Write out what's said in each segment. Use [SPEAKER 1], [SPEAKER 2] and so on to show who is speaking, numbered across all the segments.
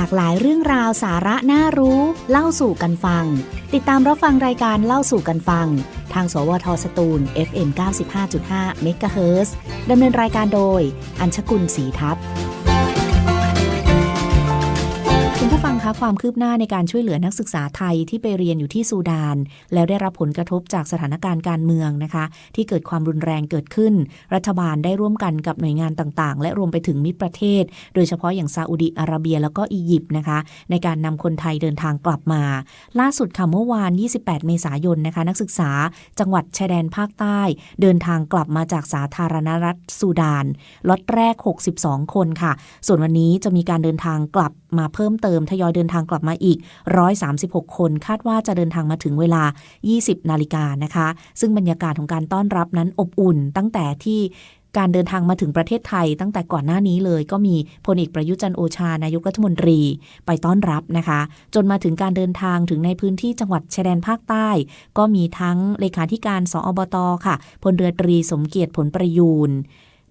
[SPEAKER 1] หลากหลายเรื่องราวสาระน่ารู้ เล่าสู่กันฟัง ติดตามรับฟังรายการเล่าสู่กันฟัง ทาง สวทสตูล FM 95.5 MHz ดำเนินรายการโดย อัญชกุลศรีทัพคุณผู้ฟัง คะความคืบหน้าในการช่วยเหลือนักศึกษาไทยที่ไปเรียนอยู่ที่ซูดาน แล้วได้รับผลกระทบจากสถานการณ์การเมืองนะคะ ที่เกิดความรุนแรงเกิดขึ้น รัฐบาลได้ร่วมกันกับหน่วยงานต่างๆ และรวมไปถึงมิตรประเทศ โดยเฉพาะอย่างซาอุดิอาระเบียแล้วก็อียิปต์นะคะ ในการนำคนไทยเดินทางกลับมา ล่าสุดค่ะเมื่อวาน 28 เมษายนนะคะ นักศึกษาจังหวัดชายแดนภาคใต้ เดินทางกลับมาจากสาธารณรัฐซูดานล็อตแรก 62 คนค่ะ ส่วนวันนี้จะมีการเดินทางกลับมาเพิ่มเติมทยอยเดินทางกลับมาอีก 136 คน คาดว่าจะเดินทางมาถึงเวลา 20 นาฬิกานะคะ ซึ่งบรรยากาศของการต้อนรับนั้นอบอุ่น ตั้งแต่ที่การเดินทางมาถึงประเทศไทย ตั้งแต่ก่อนหน้านี้เลยก็มีพลเอกประยุจันโอชานายกรัฐมนตรีไปต้อนรับนะคะ จนมาถึงการเดินทางถึงในพื้นที่จังหวัดชายแดนภาคใต้ ก็มีทั้งเลขาธิการสอบตค่ะพลเรือตรีสมเกียรติผลประยูน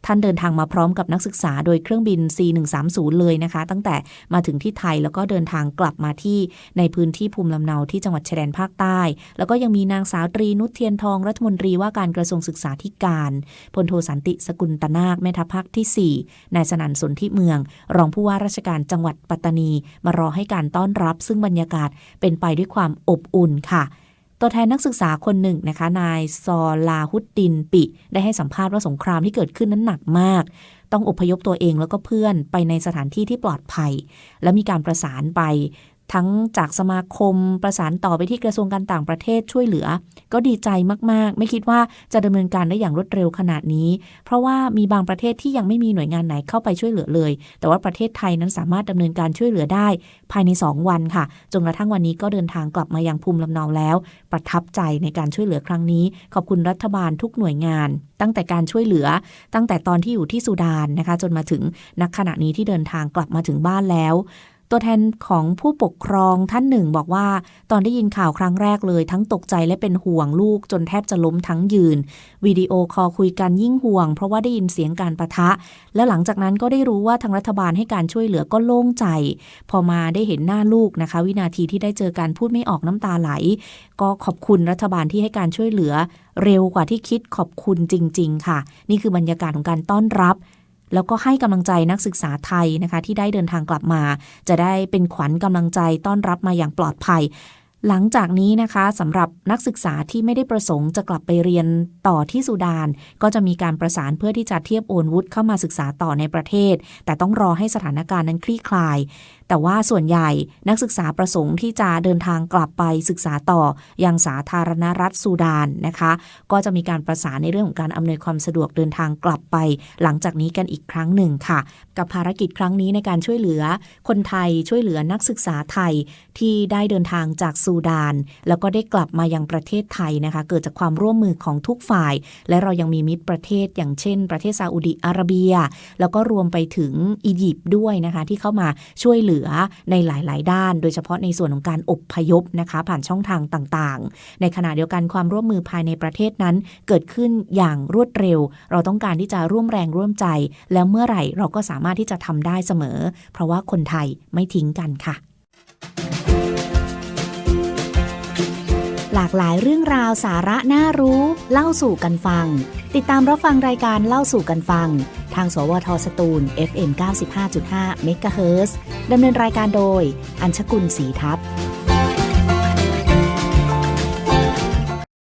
[SPEAKER 1] ท่านเดินทางมาพร้อมกับนักศึกษาโดยเครื่องบิน C130 เลยนะคะ ตั้งแต่มาถึงที่ไทยแล้วก็เดินทางกลับมาที่ในพื้นที่ภูมิลำเนาที่จังหวัดชายแดนภาคใต้ แล้วก็ยังมีนางสาวตรีนุชเทียนทองรัฐมนตรีว่าการกระทรวงศึกษาธิการพลโทสันติสกุลตนาคแม่ทัพภาคที่ 4 นายสนันสนที่เมือง รองผู้ว่าราชการจังหวัดปัตตานี มารอให้การต้อนรับ ซึ่งบรรยากาศเป็นไปด้วยความอบอุ่นค่ะ ตัวแทนนักศึกษาคนหนึ่งนะคะ นายซอลาฮุดดินปิ ได้ให้สัมภาษณ์ว่าสงครามที่เกิดขึ้นนั้นหนักมาก ต้องอพยพตัวเองแล้วก็เพื่อนไปในสถานที่ที่ปลอดภัย และมีการประสานไป ทั้งจากสมาคมประสานต่อไปที่กระทรวงการต่างประเทศช่วยเหลือ ก็ดีใจมากๆ ไม่คิดว่าจะดำเนินการได้อย่างรวดเร็วขนาดนี้ เพราะว่ามีบางประเทศที่ยังไม่มีหน่วยงานไหนเข้าไปช่วยเหลือเลย แต่ว่าประเทศไทยนั้นสามารถดำเนินการช่วยเหลือได้ ภายใน 2 วันค่ะ จนกระทั่งวันนี้ก็เดินทางกลับมายังภูมิลำเนาแล้ว ประทับใจในการช่วยเหลือครั้งนี้ ขอบคุณรัฐบาลทุกหน่วยงาน ตั้งแต่การช่วยเหลือ ตั้งแต่ตอนที่อยู่ที่สุดานนะคะ จนมาถึงนักขณะนี้ที่เดินทางกลับมาถึงบ้านแล้ว ตัวแทนของผู้ปกครองท่านหนึ่งบอกว่า ตอนได้ยินข่าวครั้งแรกเลย ทั้งตกใจและเป็นห่วงลูกจนแทบจะล้มทั้งยืน วิดีโอคอลคุยกันยิ่งห่วง เพราะว่าได้ยินเสียงการประทะ และหลังจากนั้นก็ได้รู้ว่าทางรัฐบาลให้การช่วยเหลือก็โล่งใจ พอมาได้เห็นหน้าลูกนะคะ วินาทีที่ได้เจอการพูดไม่ออกน้ำตาไหล ก็ขอบคุณรัฐบาลที่ให้การช่วยเหลือ เร็วกว่าที่คิดขอบคุณจริง ๆ ค่ะ นี่คือบรรยากาศของการต้อนรับ แล้วก็ให้กำลังใจนักศึกษาไทยนะคะ ที่ได้เดินทางกลับมา จะได้เป็นขวัญกำลังใจต้อนรับมาอย่างปลอดภัย หลังจากนี้นะคะสำหรับนักศึกษาที่ไม่ได้ประสงค์จะกลับไปเรียนต่อที่สุดาน ก็จะมีการประสานเพื่อที่จะเทียบโอนวุฒิเข้ามาศึกษาต่อในประเทศ แต่ต้องรอให้สถานการณ์นั้นคลี่คลาย แต่ว่าส่วนใหญ่นักศึกษาประสงค์ที่จะเดินทางกลับไปศึกษาต่อยังสาธารณรัฐซูดานนะคะ ก็จะมีการประสานในเรื่องของการอำนวยความสะดวกเดินทางกลับไป หลังจากนี้กันอีกครั้งหนึ่งค่ะ กับภารกิจครั้งนี้ในการช่วยเหลือ คนไทยช่วยเหลือนักศึกษาไทยที่ได้เดินทางจากซูดาน แล้วก็ได้กลับมายังประเทศไทยนะคะ เกิดจากความร่วมมือของทุกฝ่าย และเรายังมีมิตรประเทศอย่างเช่น ประเทศซาอุดิอาระเบีย แล้วก็รวมไปถึงอียิปต์ด้วยนะคะ ที่เข้ามาช่วยเหลือในหลาย ๆ ด้าน โดยเฉพาะในส่วนของการอบพยพนะคะ ผ่านช่องทางต่างๆ ในขณะเดียวกันความร่วมมือภายในประเทศนั้น เกิดขึ้นอย่างรวดเร็ว เราต้องการที่จะร่วมแรงร่วมใจ แล้วเมื่อไหร่เราก็สามารถที่จะทำได้เสมอ เพราะว่าคนไทยไม่ทิ้งกันค่ะ หลากหลายเรื่องราวสาระน่ารู้ เล่าสู่กันฟัง ติดตามรับฟังรายการเล่าสู่กันฟัง ทาง สวทสตูล FM 95.5 MHz ดำเนินรายการโดย อัญชกุลศรีทัพ